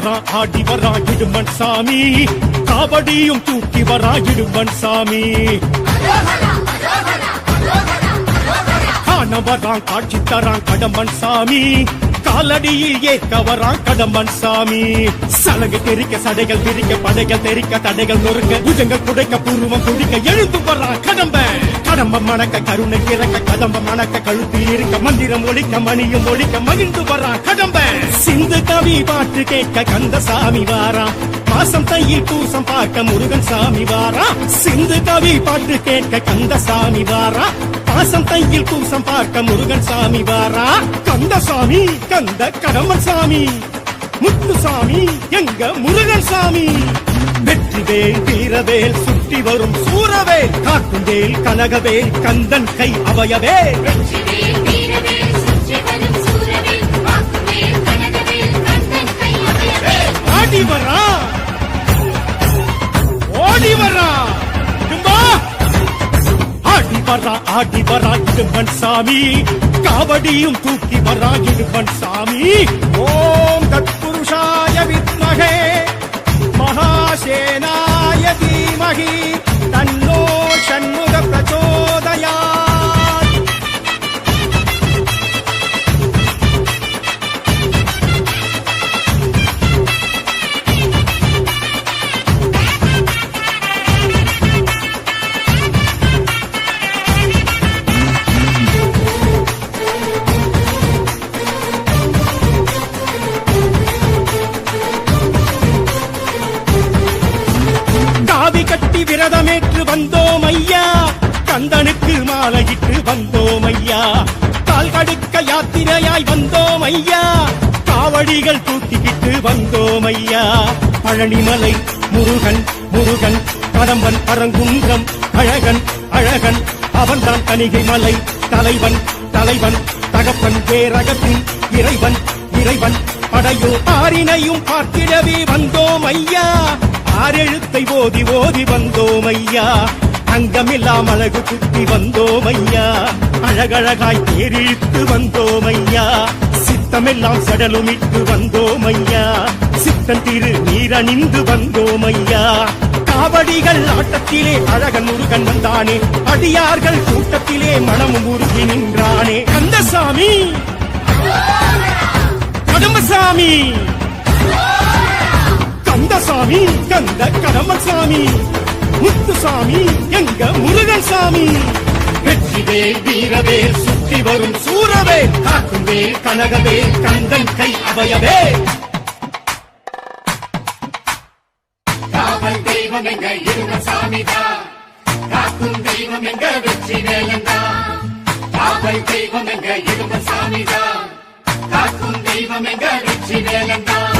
வரான் ஆடி வரான் இடுமன் சாமி. காவடியும் தூக்கி வரான் இடுமன் சாமி. காண வரான் காட்சி தரான் கடம்பன் சாமி. காலடியில் ஏற்க வரான் கடம்பன் சாமி. சலங்கு தெரிக்க சடைகள் திரிக்க படைகள் தெரிக்க தடைகள் நொறுக்க புஜங்கள் குடைக்க பூர்வம் குடிக்க எழுந்து வர்றான் கடம்பன். கடம்ப மணக்க கருணை இறக்க கடம்ப மணக்க கழுத்தில் இருக்க மந்திரம் ஒழிக்க மணியும் ஒழிக்க மகிழ்ந்து வரான் கடம்ப சிந்து கவி பாட்டு கேட்க கந்த சாமி வாரான் மாசம் தையில் பூசம் பார்க்க முருகன் சாமி வாரா. சிந்து கவி பாட்டு கேட்க கந்த சாமி வாரா. பாசம் தையில் பூசம் பார்க்க முருகன் சாமி வாரா. கந்த சாமி கந்த கடம்பன் சாமி. முத்துசாமி எங்க முருகன் சாமி. வெற்றிவேல் வீரவேல் சுற்றி வரும் சூரவேல். காக்கும் வேல் கனகவேல் கந்தன் கை அவயவேல். வரா ஆடி வரா இடுமன் சாமி. காவடியும் தூக்கி வரா இடுமன் சாமி. ஓம் தத்புருஷாய வித்மகே. மகாசேனாய தீமகி. தன்னோ வந்தோம் ஐயா. கந்தனுக்கு மாலையிட்டு வந்தோம் ஐயா. கால் கடுக்க யாத்திரையாய் வந்தோம் ஐயா. காவடிகள் தூக்கிக்கிட்டு வந்தோம் ஐயா. பழனிமலை முருகன் முருகன் கடம்பன் பரங்குன்றம் அழகன் அழகன் அவன்தான் கணிகை மலை தலைவன் தலைவன் தகப்பன் பேரகத்தின் இறைவன் இறைவன் படையோ ஆறினையும் பார்த்திடவே வந்தோம் ஐயா. ஆறெழுத்தை ஓதி ஓதி வந்தோம் ஐயா அங்கமில்லாம் அழகு குத்தி வந்தோம் ஐயா அழகழகாய் தேரிழுத்து வந்தோம் ஐயா சித்தமெல்லாம் சடலுமிட்டு வந்தோம் ஐயா சித்தன் திரு நீரணிந்து வந்தோம் ஐயா காவடிகள் ஆட்டத்திலே அழகன் முருகன் வந்தானே. அடியார்கள் கூட்டத்திலே மனமும் உருகி நின்றானே. கந்தசாமி! கடம்பசாமி சாமி கந்த கடம்பன் சாமி. முத்துசாமி எங்க முருகன் சாமி. வெற்றிவே வீரவே சுற்றி வரும் சூரவே. காக்கும் கனகவே கந்தன் கை அவையவே. காவல் தெய்வம் எங்க இரும சாமிதான் காக்கும் தெய்வம் எங்க வெற்றி வேலந்தா காவல் தெய்வம் எங்க இரும சாமிதான் காக்கும் தெய்வம் எங்க வெற்றி வேலந்தான்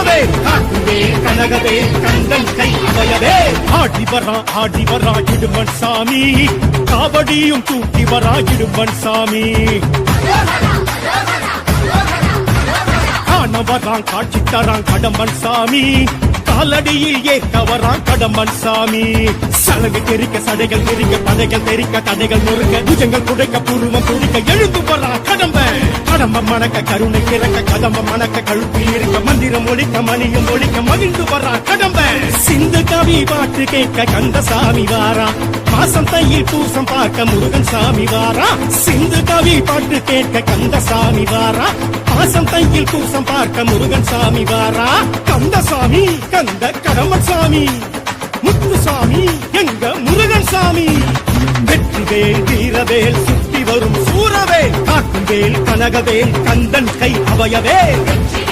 வரும் சூரவேல் காட்டுவேல் கந்தன் கை அபயவே ஆடி வரா ஆடி வரா இடுமன் சாமி. காவடியும் தூக்கி வரா இடுமன் சாமி. காண வரான் காட்சி தரான் கடம்பன் சாமி. காலடியில் ஏற்க வரான் கடம்பன் சாமி. சலகை தெரிக்க சடைகள் தெரிக்க படைகள் தெரிக்க தடைகள் நொறுக்க புஜங்கள் குடைக்க பூர்வம் குடிக்க எழுந்து வரான் கடம் கடம்ப மணக்க கருணை கிறக்க கதம்ப மணக்க கழுப்பில் இருக்க மந்திரம் ஒழிக்க மணியும் ஒழிக்க மகிழ்ந்து வர்றா கடம்ப. சிந்து கவி பாட்டு கேட்க கந்த சாமி வாரா. மாசம் தையில் பூசம் பார்க்க முருகன் சாமி வாரா. சிந்து கவி பாட்டு கேட்க கந்த சாமி வாரா. மாசம் தையில் பூசம் பார்க்க முருகன் சாமி வாரா. கந்த சாமி கந்த கடம்பன் சாமி. முத்துசாமி எங்க முருகன் சாமி. வெற்றிவேல் வீரவேல் சுற்றி வரும் சூரவேல். கனகவேல் கந்தன் கை அவயவே. வெற்றிவேல்